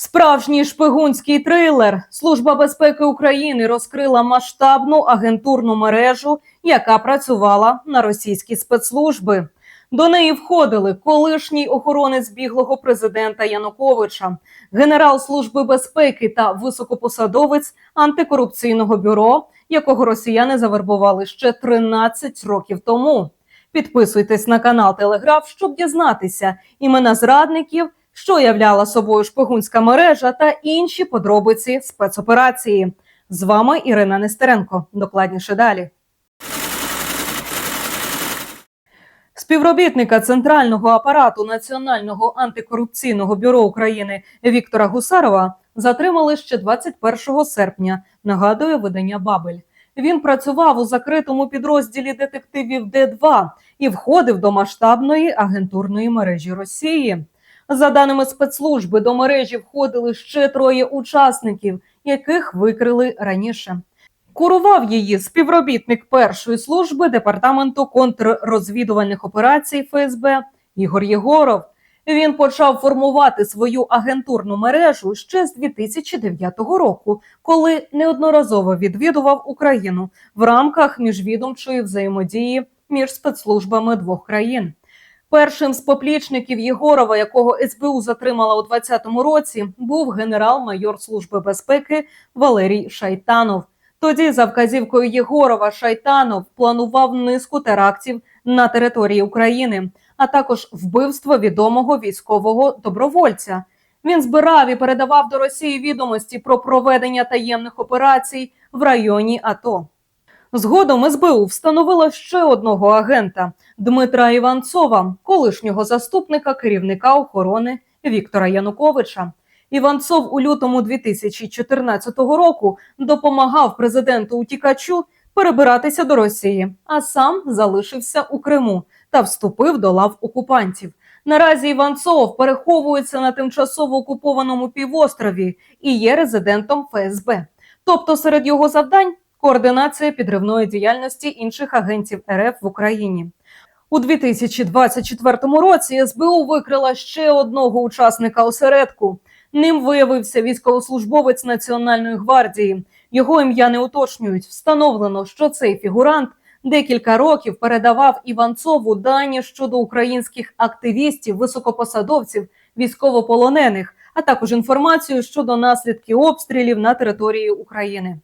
Справжній шпигунський трилер. Служба безпеки України розкрила масштабну агентурну мережу, яка працювала на російські спецслужби. До неї входили колишній охоронець біглого президента Януковича, генерал служби безпеки та високопосадовець антикорупційного бюро, якого росіяни завербували ще 13 років тому. Підписуйтесь на канал Телеграф, щоб дізнатися імена зрадників, що являла собою шпигунська мережа та інші подробиці спецоперації. З вами Ірина Нестеренко. Докладніше далі. Співробітника центрального апарату Національного антикорупційного бюро України Віктора Гусарова затримали ще 21 серпня. Нагадує видання Бабель. Він працював у закритому підрозділі детективів Д2 і входив до масштабної агентурної мережі Росії. За даними спецслужби, до мережі входили ще троє учасників, яких викрили раніше. Курував її співробітник першої служби департаменту контррозвідувальних операцій ФСБ Ігор Єгоров. Він почав формувати свою агентурну мережу ще з 2009 року, коли неодноразово відвідував Україну в рамках міжвідомчої взаємодії між спецслужбами двох країн. Першим з поплічників Єгорова, якого СБУ затримала у 2020 році, був генерал-майор Служби безпеки Валерій Шайтанов. Тоді, за вказівкою Єгорова, Шайтанов планував низку терактів на території України, а також вбивство відомого військового добровольця. Він збирав і передавав до Росії відомості про проведення таємних операцій в районі АТО. Згодом СБУ встановила ще одного агента Дмитра Іванцова, колишнього заступника керівника охорони Віктора Януковича. Іванцов у лютому 2014 року допомагав президенту утікачу перебиратися до Росії, а сам залишився у Криму та вступив до лав окупантів. Наразі Іванцов переховується на тимчасово окупованому півострові і є резидентом ФСБ. Тобто серед його завдань координація підривної діяльності інших агентів РФ в Україні. У 2024 році СБУ викрила ще одного учасника осередку. Ним виявився військовослужбовець Національної гвардії. Його ім'я не уточнюють. Встановлено, що цей фігурант декілька років передавав Іванцову дані щодо українських активістів, високопосадовців, військовополонених, а також інформацію щодо наслідків обстрілів на території України.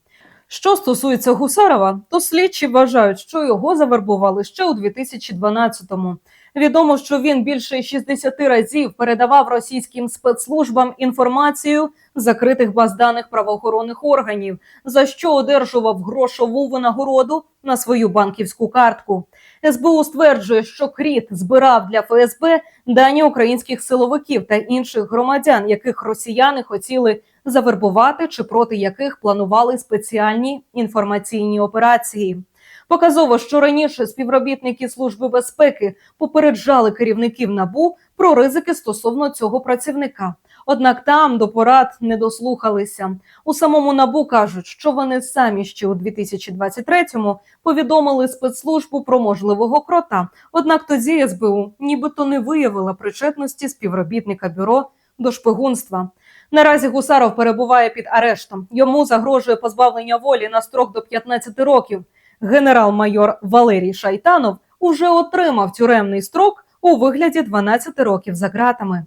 Що стосується Гусарова, то слідчі вважають, що його завербували ще у 2012-му. Відомо, що він більше 60 разів передавав російським спецслужбам інформацію з закритих баз даних правоохоронних органів, за що одержував грошову винагороду на свою банківську картку. СБУ стверджує, що Кріт збирав для ФСБ дані українських силовиків та інших громадян, яких росіяни хотіли завербувати чи проти яких планували спеціальні інформаційні операції. Показово, що раніше співробітники служби безпеки попереджали керівників набу про ризики стосовно цього працівника. Однак там до порад не дослухалися. У самому набу кажуть, що вони самі ще у 2023-му повідомили спецслужбу про можливого крота. Однак тоді СБУ нібито не виявила причетності співробітника бюро до шпигунства. Наразі Гусаров перебуває під арештом. Йому загрожує позбавлення волі на строк до 15 років. Генерал-майор Валерій Шайтанов уже отримав тюремний строк у вигляді 12 років за ґратами.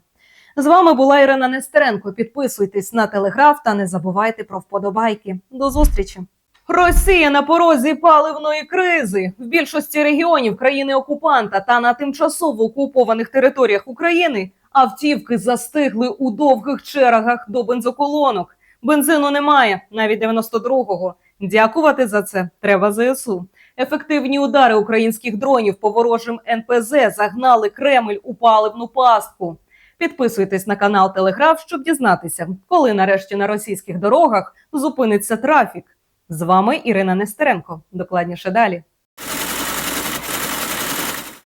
З вами була Ірина Нестеренко. Підписуйтесь на телеграф та не забувайте про вподобайки. До зустрічі. Росія на порозі паливної кризи в більшості регіонів країни окупанта та на тимчасово окупованих територіях України автівки застигли у довгих чергах до бензоколонок. Бензину немає, навіть 92-го. Дякувати за це треба ЗСУ. Ефективні удари українських дронів по ворожим НПЗ загнали Кремль у паливну пастку. Підписуйтесь на канал Телеграф, щоб дізнатися, коли нарешті на російських дорогах зупиниться трафік. З вами Ірина Нестеренко. Докладніше далі.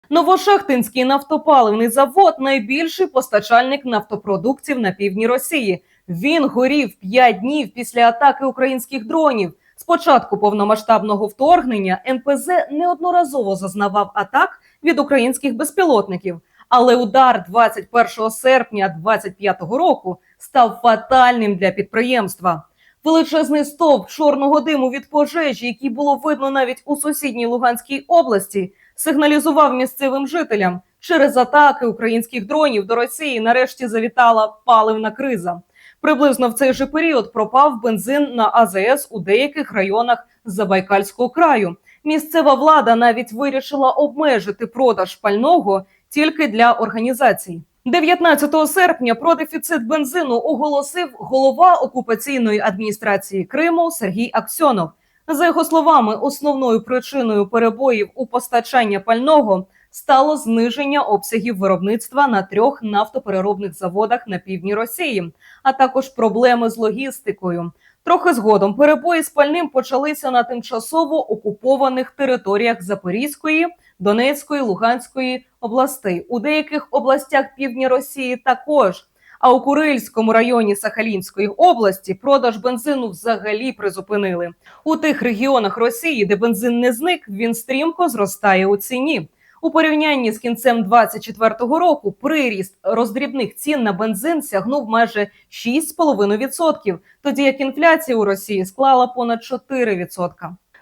Новошахтинський нафтопаливний завод найбільший постачальник нафтопродуктів на півдні Росії. Він горів 5 днів після атаки українських дронів. З початку повномасштабного вторгнення НПЗ неодноразово зазнавав атак від українських безпілотників. Але удар 21 серпня 25-го року став фатальним для підприємства. Величезний стовп чорного диму від пожежі, який було видно навіть у сусідній Луганській області, сигналізував місцевим жителям. Через атаки українських дронів до Росії нарешті завітала паливна криза. Приблизно в цей же період пропав бензин на АЗС у деяких районах Забайкальського краю. Місцева влада навіть вирішила обмежити продаж пального тільки для організацій. 19 серпня про дефіцит бензину оголосив голова окупаційної адміністрації Криму Сергій Аксьонов. За його словами, основною причиною перебоїв у постачання пального стало зниження обсягів виробництва на трьох нафтопереробних заводах на півдні Росії, а також проблеми з логістикою. Трохи згодом перебої з пальним почалися на тимчасово окупованих територіях Запорізької, Донецької, Луганської областей. У деяких областях півдня Росії також. А у Курильському районі Сахалінської області продаж бензину взагалі призупинили. У тих регіонах Росії, де бензин не зник, він стрімко зростає у ціні. У порівнянні з кінцем 24-го року приріст роздрібних цін на бензин сягнув майже 6,5%, тоді як інфляція у Росії склала понад 4%.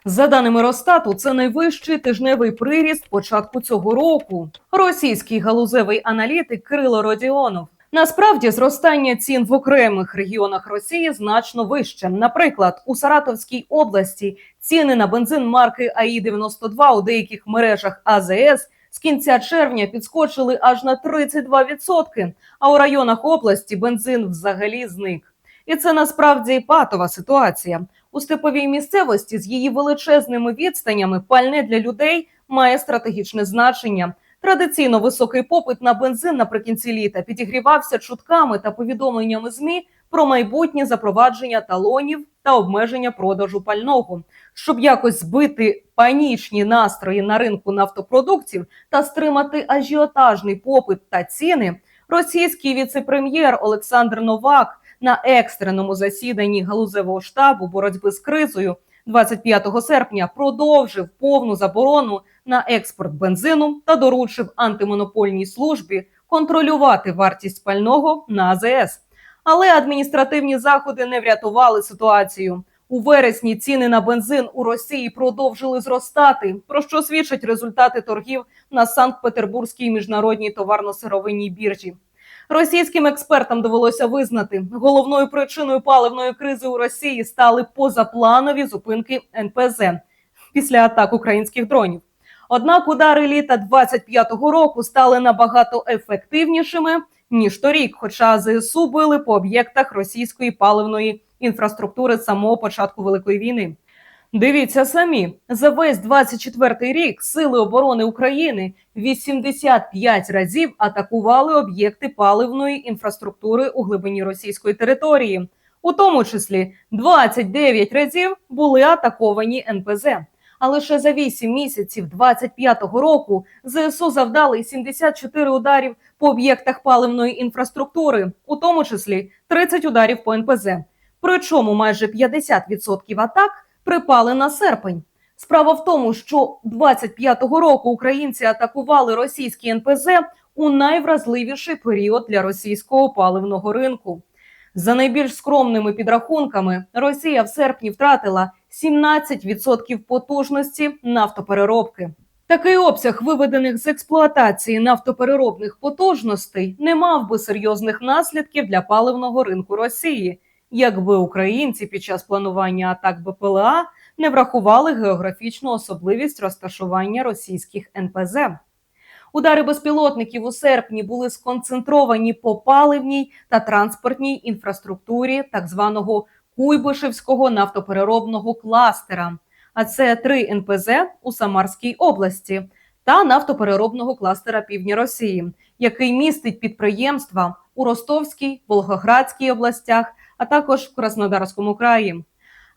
За даними Росстату, це найвищий тижневий приріст початку цього року. Російський галузевий аналітик Кирило Родіонов. Насправді зростання цін в окремих регіонах Росії значно вище. Наприклад, у Саратовській області ціни на бензин марки АІ 92 у деяких мережах АЗС з кінця червня підскочили аж на 32%, А у районах області бензин взагалі зник. І це насправді патова ситуація. У степовій місцевості з її величезними відстанями пальне для людей має стратегічне значення. Традиційно високий попит на бензин наприкінці літа підігрівався чутками та повідомленнями змі про майбутнє запровадження талонів та обмеження продажу пального, щоб якось збити панічні настрої на ринку нафтопродуктів та стримати ажіотажний попит та ціни. Російський віце-прем'єр Олександр Новак на екстреному засіданні галузевого штабу боротьби з кризою 25 серпня продовжив повну заборону на експорт бензину та доручив антимонопольній службі контролювати вартість пального на АЗС. Але адміністративні заходи не врятували ситуацію. У вересні ціни на бензин у Росії продовжили зростати, про що свідчать результати торгів на Санкт-Петербурзькій міжнародній товарно-сировинній біржі. Російським експертам довелося визнати, головною причиною паливної кризи у Росії стали позапланові зупинки НПЗ після атак українських дронів. Однак удари літа 25-го року стали набагато ефективнішими ніж торік, хоча ЗСУ били по об'єктах російської паливної інфраструктури з самого початку великої війни. Дивіться самі за весь 24-й рік сили оборони України 85 разів атакували об'єкти паливної інфраструктури у глибині російської території, у тому числі 29 разів були атаковані НПЗ. А лише за 8 місяців 25-го року ЗСУ завдали 74 ударів по об'єктах паливної інфраструктури, у тому числі 30 ударів по НПЗ. Причому майже 50% атак припали на серпень. Справа в тому, що 25-го року українці атакували російські НПЗ у найвразливіший період для російського паливного ринку. За найбільш скромними підрахунками, Росія в серпні втратила 17% потужності нафтопереробки. Такий обсяг виведених з експлуатації нафтопереробних потужностей не мав би серйозних наслідків для паливного ринку Росії, якби українці під час планування атак БПЛА не врахували географічну особливість розташування російських НПЗ. Удари безпілотників у серпні були сконцентровані по паливній та транспортній інфраструктурі так званого Куйбишевського нафтопереробного кластера. А це три НПЗ у Самарській області та нафтопереробного кластера Півдня Росії, який містить підприємства у Ростовській, Волгоградській областях, а також в Краснодарському краї.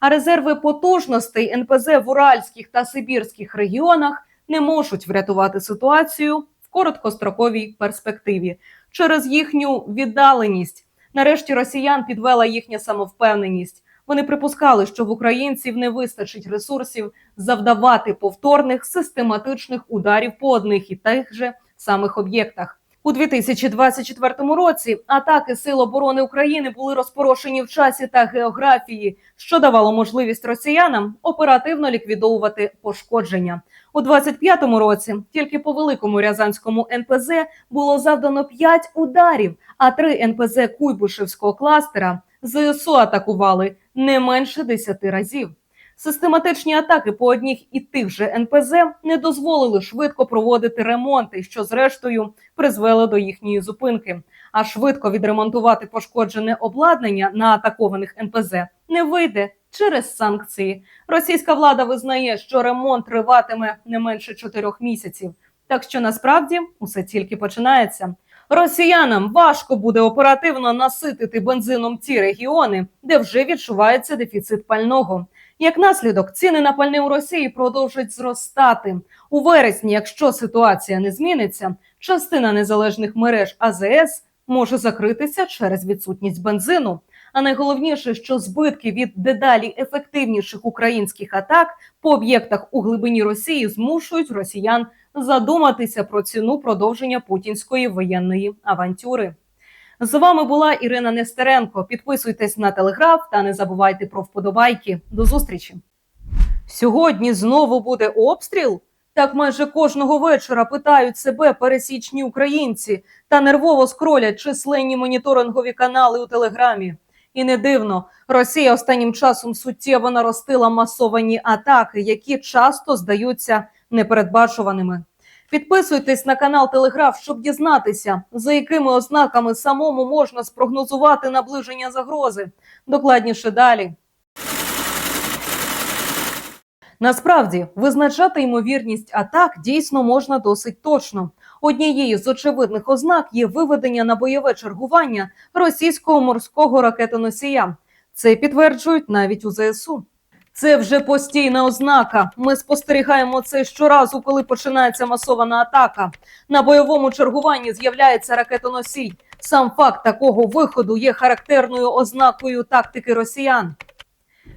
А резерви потужностей НПЗ в Уральських та Сибірських регіонах не можуть врятувати ситуацію в короткостроковій перспективі через їхню віддаленість. Нарешті росіян підвела їхня самовпевненість. Вони припускали, що в українців не вистачить ресурсів завдавати повторних систематичних ударів по одних і тих же самих об'єктах. У У 2024 році атаки Сил оборони України були розпорошені в часі та географії, що давало можливість росіянам оперативно ліквідовувати пошкодження. У 25-му році тільки по великому рязанському НПЗ було завдано 5 ударів, а три НПЗ Куйбишевського кластера ЗСУ атакували не менше 10 разів. Систематичні атаки по одніх і тих же НПЗ не дозволили швидко проводити ремонти, що зрештою призвело до їхньої зупинки. А швидко відремонтувати пошкоджене обладнання на атакованих НПЗ не вийде через санкції. Російська влада визнає, що ремонт триватиме не менше чотирьох місяців. Так що насправді усе тільки починається. Росіянам важко буде оперативно наситити бензином ті регіони, де вже відчувається дефіцит пального. Як наслідок, ціни на пальне у Росії продовжують зростати у вересні. Якщо ситуація не зміниться, частина незалежних мереж АЗС може закритися через відсутність бензину. А найголовніше, що збитки від дедалі ефективніших українських атак по об'єктах у глибині Росії змушують росіян задуматися про ціну продовження путінської воєнної авантюри. З вами була Ірина Нестеренко. Підписуйтесь на телеграф та не забувайте про вподобайки. До зустрічі. Сьогодні знову буде обстріл. Так майже кожного вечора питають себе пересічні українці та нервово скролять численні моніторингові канали у телеграмі. І не дивно, Росія останнім часом суттєво наростила масовані атаки, які часто здаються непередбачуваними. Підписуйтесь на канал Телеграф, щоб дізнатися, за якими ознаками самому можна спрогнозувати наближення загрози. Докладніше далі. Насправді визначати ймовірність атак дійсно можна досить точно. Однією з очевидних ознак є виведення на бойове чергування російського морського ракетоносія. Це підтверджують навіть у ЗСУ. Це вже постійна ознака. Ми спостерігаємо це щоразу, коли починається масована атака. На бойовому чергуванні з'являється ракетоносій. Сам факт такого виходу є характерною ознакою тактики росіян.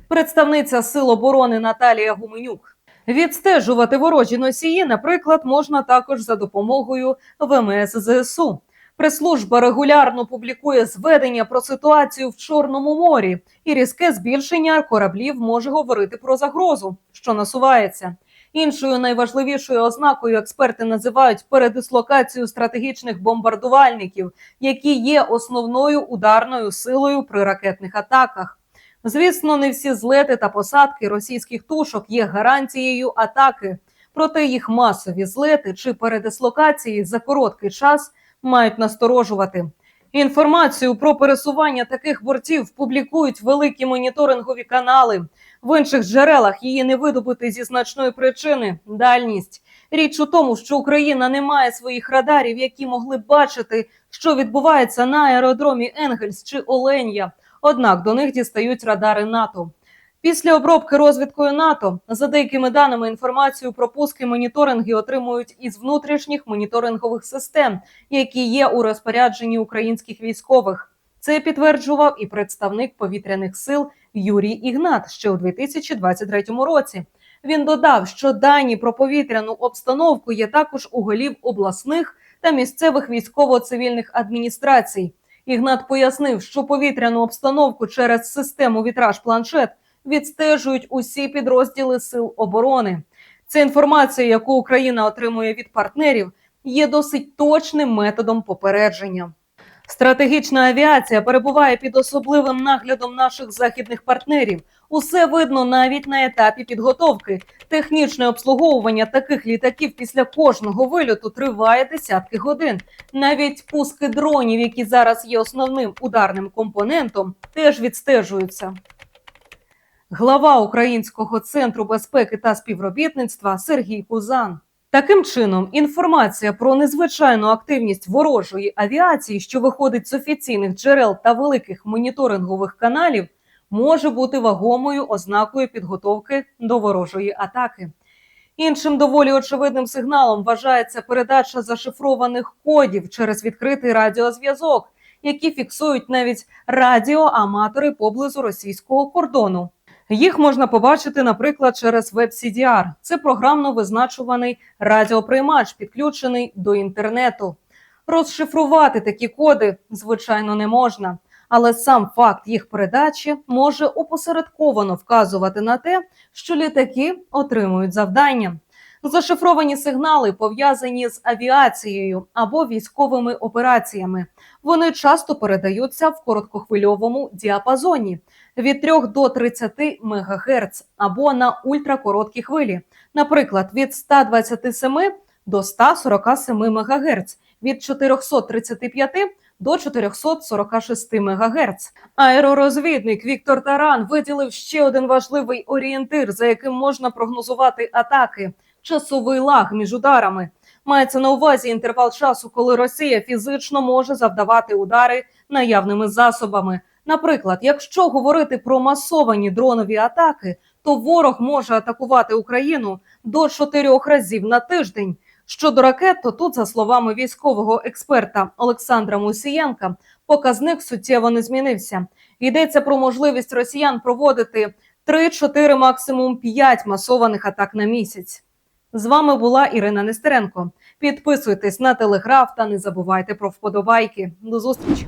Представниця Сил оборони Наталія Гуменюк. Відстежувати ворожі носії, наприклад, можна також за допомогою ВМС ЗСУ. Прес-служба регулярно публікує зведення про ситуацію в Чорному морі, і різке збільшення кораблів може говорити про загрозу, що насувається. Іншою найважливішою ознакою експерти називають передислокацію стратегічних бомбардувальників, які є основною ударною силою при ракетних атаках. Звісно, не всі злети та посадки російських тушок є гарантією атаки, проте їх масові злети чи передислокації за короткий час мають насторожувати. Інформацію про пересування таких бортів публікують великі моніторингові канали. В інших джерелах її не видобути зі значної причини дальність. Річ у тому, що Україна не має своїх радарів, які могли б бачити, що відбувається на аеродромі Енгельс чи Оленя. Однак до них дістають радари НАТО. Після обробки розвідкою НАТО за деякими даними інформацію про пуски моніторинги отримують із внутрішніх моніторингових систем, які є у розпорядженні українських військових. Це підтверджував і представник повітряних сил Юрій Ігнат ще у 2023 році. Він додав, що дані про повітряну обстановку є також у голів обласних та місцевих військово-цивільних адміністрацій. Ігнат пояснив, що повітряну обстановку через систему вітраж планшет відстежують усі підрозділи сил оборони. Ця інформація, яку Україна отримує від партнерів, є досить точним методом попередження. Стратегічна авіація перебуває під особливим наглядом наших західних партнерів. Усе видно навіть на етапі підготовки. Технічне обслуговування таких літаків після кожного вильоту триває десятки годин. Навіть пуски дронів, які зараз є основним ударним компонентом, теж відстежуються. Глава Українського центру безпеки та співробітництва Сергій Кузан. Таким чином, інформація про незвичайну активність ворожої авіації, що виходить з офіційних джерел та великих моніторингових каналів, може бути вагомою ознакою підготовки до ворожої атаки. Іншим доволі очевидним сигналом вважається передача зашифрованих кодів через відкритий радіозв'язок, які фіксують навіть радіоаматори поблизу російського кордону. Їх можна побачити, наприклад, через WebCDR. Це програмно визначуваний радіоприймач, підключений до інтернету. Розшифрувати такі коди, звичайно, не можна, але сам факт їх передачі може опосередковано вказувати на те, що літаки отримують завдання. Зашифровані сигнали пов'язані з авіацією або військовими операціями. Вони часто передаються в короткохвильовому діапазоні від 3 до 30 МГц або на ультракороткі хвилі, наприклад, від 127 до 147 МГц, від 435 до 446 МГц. Аеророзвідник Віктор Таран виділив ще один важливий орієнтир, за яким можна прогнозувати атаки часовий лаг між ударами. Мається на увазі інтервал часу, коли Росія фізично може завдавати удари наявними засобами. Наприклад, якщо говорити про масовані дронові атаки, то ворог може атакувати Україну до чотирьох разів на тиждень. Щодо ракет, то тут, за словами військового експерта Олександра Мусієнка, показник суттєво не змінився. Йдеться про можливість росіян проводити 3-4, максимум 5 масованих атак на місяць. З вами була Ірина Нестеренко. Підписуйтесь на телеграф та не забувайте про вподобайки. До зустрічі!